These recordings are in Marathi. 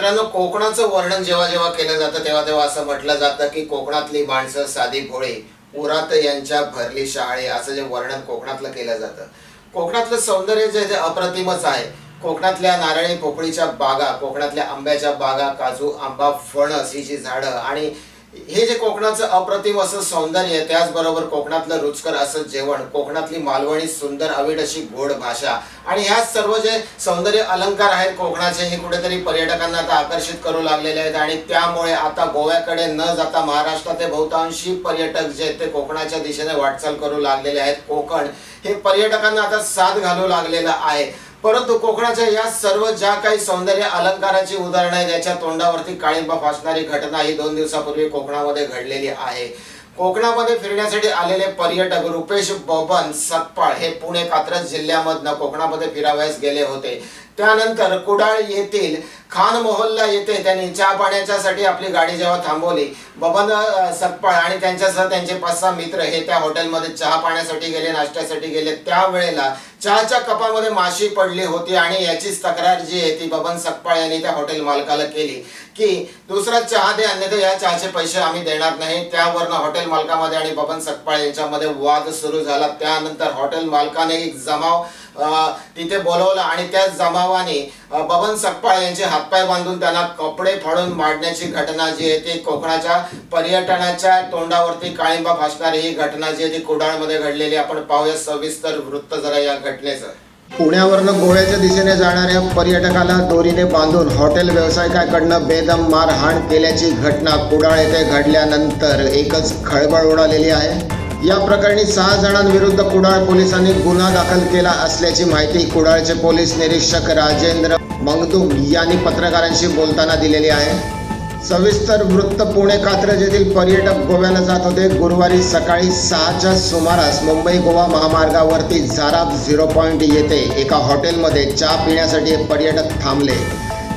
मित्रांनो कोकणाचं वर्णन जेव्हा जेव्हा केलं जातं तेव्हा तेव्हा असं म्हटलं जातं की कोकणातली माणसं साधी भोळे उरात यांच्या भरली शाळे असं जे वर्णन कोकणातलं केलं जातं. कोकणातलं सौंदर्य जे ते अप्रतिमच आहे. कोकणातल्या नारळी पोकळीच्या बागा कोकणातल्या आंब्याच्या बागा काजू आंबा फणस ही जी झाडं आणि हे जे कोकणाचं अप्रतिम असं सौंदर्य आहे त्याचबरोबर कोकणातलं रुचकर असं जेवण कोकणातली मालवणी सुंदर अवीड अशी गोड भाषा आणि ह्या सर्व जे सौंदर्य अलंकार आहेत कोकणाचे हे कुठेतरी पर्यटकांना आता आकर्षित करू लागलेले आहेत आणि त्यामुळे आता गोव्याकडे न जाता महाराष्ट्रात बहुतांशी पर्यटक जे आहेत ते कोकणाच्या दिशेने वाटचाल करू लागलेले आहेत. कोकण हे पर्यटकांना आता साथ घालू लागलेलं आहे. परंतु कोकणाच्या या सर्व ज्या काही सौंदर्य अलंकाराची उदाहरणं आहेत याच्या तोंडावरती काळिंबा फासणारी घटना ही दोन दिवसापूर्वी कोकणामध्ये घडलेली आहे. कोकणामध्ये फिरण्यासाठी आलेले पर्यटक रुपेश बबन सतपाळ हे पुणे कात्रज जिल्ह्यामधनं कोकणामध्ये फिरावयास गेले होते. त्यानंतर कुडाळ येथील खान मोहल्ला येथे त्यांनी चहा पाण्याच्यासाठी आपली गाडी जेव्हा थांबवली बबन सतपाळ आणि त्यांच्यासह त्यांचे पाच सहा मित्र हे त्या हॉटेलमध्ये चहा पाण्यासाठी गेले नाश्त्यासाठी गेले. त्यावेळेला चहाच्या कपामध्ये माशी पडली होती आणि याचीच तक्रार जी आहे ती बबन सकपाळ यांनी त्या हॉटेल मालकाला केली. की दुसरा चहा दे अन्यथा या चहाचे पैसे आम्ही देणार नाही. त्यावरनं हॉटेल मालकामध्ये आणि बबन सकपाळ यांच्यामध्ये वाद सुरू झाला. त्यानंतर हॉटेल मालकाने एक जमाव तिथे बोलवला आणि त्या जमावाने बबन सकपाळ यांचे हातपाय बांधून त्यांना कपडे फाडून मारण्याची घटना जी आहे ती कोकणाच्या पर्यटनाच्या तोंडावरती काळिंबा भासणारी ही घटना जी आहे ती कुडाळमध्ये घडलेली आपण पाहूया सविस्तर वृत्त जरा या घटनेचं. पुण्यावरनं गोव्याच्या दिशेने जाणाऱ्या पर्यटकाला दोरीने बांधून हॉटेल व्यावसायिकाकडनं बेदम मारहाण केल्याची घटना कुडाळ येथे घडल्यानंतर एकच खळबळ उडालेली आहे. या प्रकरणी सहा जणांविरुद्ध कुडाळ पोलिसांनी गुन्हा दाखल केला असल्याची माहिती कुडाळचे पोलीस निरीक्षक राजेंद्र मंगदुम यांनी पत्रकारांशी बोलताना दिलेली आहे. सविस्तर वृत्त पुणे कात्रज येथील पर्यटक गोव्याला जात होते. गुरुवारी सकाळी सहाच्या सुमारास मुंबई गोवा महामार्गावरती झाराप झिरो पॉईंट येथे एका हॉटेलमध्ये चहा पिण्यासाठी पर्यटक थांबले.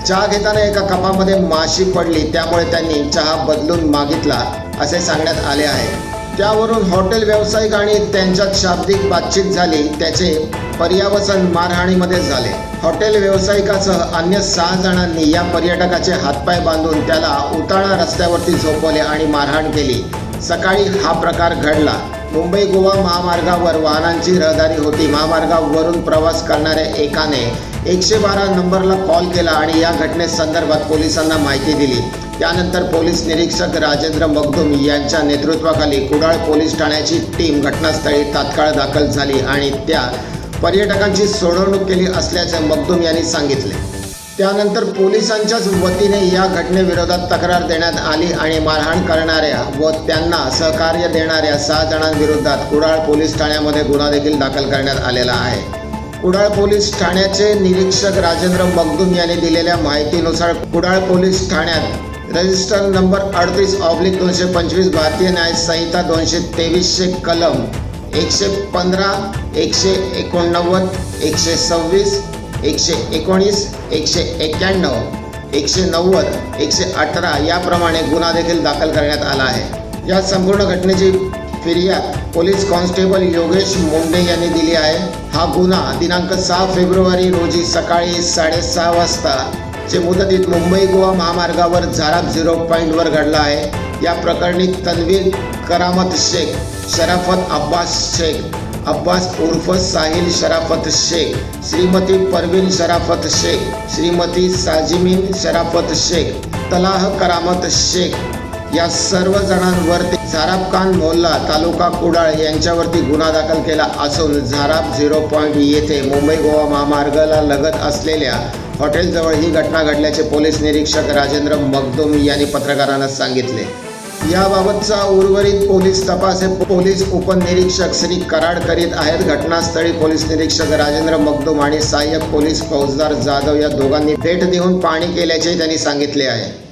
चहा घेताना एका कपामध्ये माशी पडली त्यामुळे त्यांनी चहा बदलून मागितला असे सांगण्यात आले आहे. त्यावरून हॉटेल व्यावसायिक आणि त्यांच्यात शाब्दिक बातचीत झाली. त्याचे पर्यावसन मारहाणीमध्ये झाले. हॉटेल व्यावसायिकासह अन्य सहा जणांनी या पर्यटकाचे हातपाय बांधून त्याला उताळा रस्त्यावरती झोपवले आणि मारहाण केली. सकाळी हा प्रकार घडला. मुंबई गोवा महामार्गावर वाहनांची रहदारी होती. महामार्गावरून प्रवास करणाऱ्या एकाने एकशे बारा नंबरला कॉल केला आणि या घटनेसंदर्भात पोलिसांना माहिती दिली. त्यानंतर पोलीस निरीक्षक राजेंद्र मगदुम यांच्या नेतृत्वाखाली कुडाळ पोलीस ठाण्याची टीम घटनास्थळी तात्काळ दाखल झाली आणि त्या पर्यटकांची सोडवणूक केली असल्याचे मगदुम यांनी सांगितले. त्यानंतर पोलिसांच्याच वतीने या घटनेविरोधात तक्रार देण्यात आली आणि मारहाण करणाऱ्या व त्यांना सहकार्य देणाऱ्या सहा जणांविरोधात कुडाळ पोलीस ठाण्यामध्ये गुन्हा देखील दाखल करण्यात आलेला आहे. कुडाळ पोलीस ठाण्याचे निरीक्षक राजेंद्र मगदूम यांनी दिलेल्या माहितीनुसार कुडाळ पोलीस ठाण्यात रजिस्टर नंबर अडतीस ऑब्लिक दोनशे पंचवीस भारतीय न्याय संहिता दोनशे तेवीसशे कलम एकशे पंधरा एकशे एकोणनव्वद एकशे सव्वीस एकशे एकोणीस एकशे एक्क्याण्णव एकशे नव्वद एकशे अठरा याप्रमाणे गुन्हा देखील दाखल करण्यात आला आहे. या संपूर्ण घटनेची फिर्याद पोलीस कॉन्स्टेबल योगेश मुंडे यांनी दिली आहे. हा गुन्हा दिनांक सहा फेब्रुवारी रोजी सकाळी साडेसहा वाजता चे मुदतीत मुंबई गोवा महामार्गावर झाराप झिरो पॉईंटवर घडला आहे. या प्रकरणी तन्वीर करामत शेख शराफत अब्बास शेख अब्बास उर्फ साहिल शराफत शेख श्रीमती परवीन शराफत शेख श्रीमती साजिमीन शराफत शेख तलाह करामत शेख. या सर्व जणांवरती झाराब खान मोहल्ला तालुका कुडाळ यांच्यावरती गुन्हा दाखल केला असून झाराब झिरो पॉईंट येथे मुंबई गोवा महामार्गाला लगत असलेल्या हॉटेलजवळ ही घटना घडल्याचे पोलीस निरीक्षक राजेंद्र मगदुम यांनी पत्रकारांना सांगितले. याबाबतचा उर्वरित पोलीस तपास हे पोलीस उपनिरीक्षक श्री कराड करीत आहेत. घटनास्थळी पोलीस निरीक्षक राजेंद्र मगदुम आणि सहाय्यक पोलीस फौजदार जाधव या दोघांनी भेट देऊन पाणी केल्याचे त्यांनी सांगितले आहे.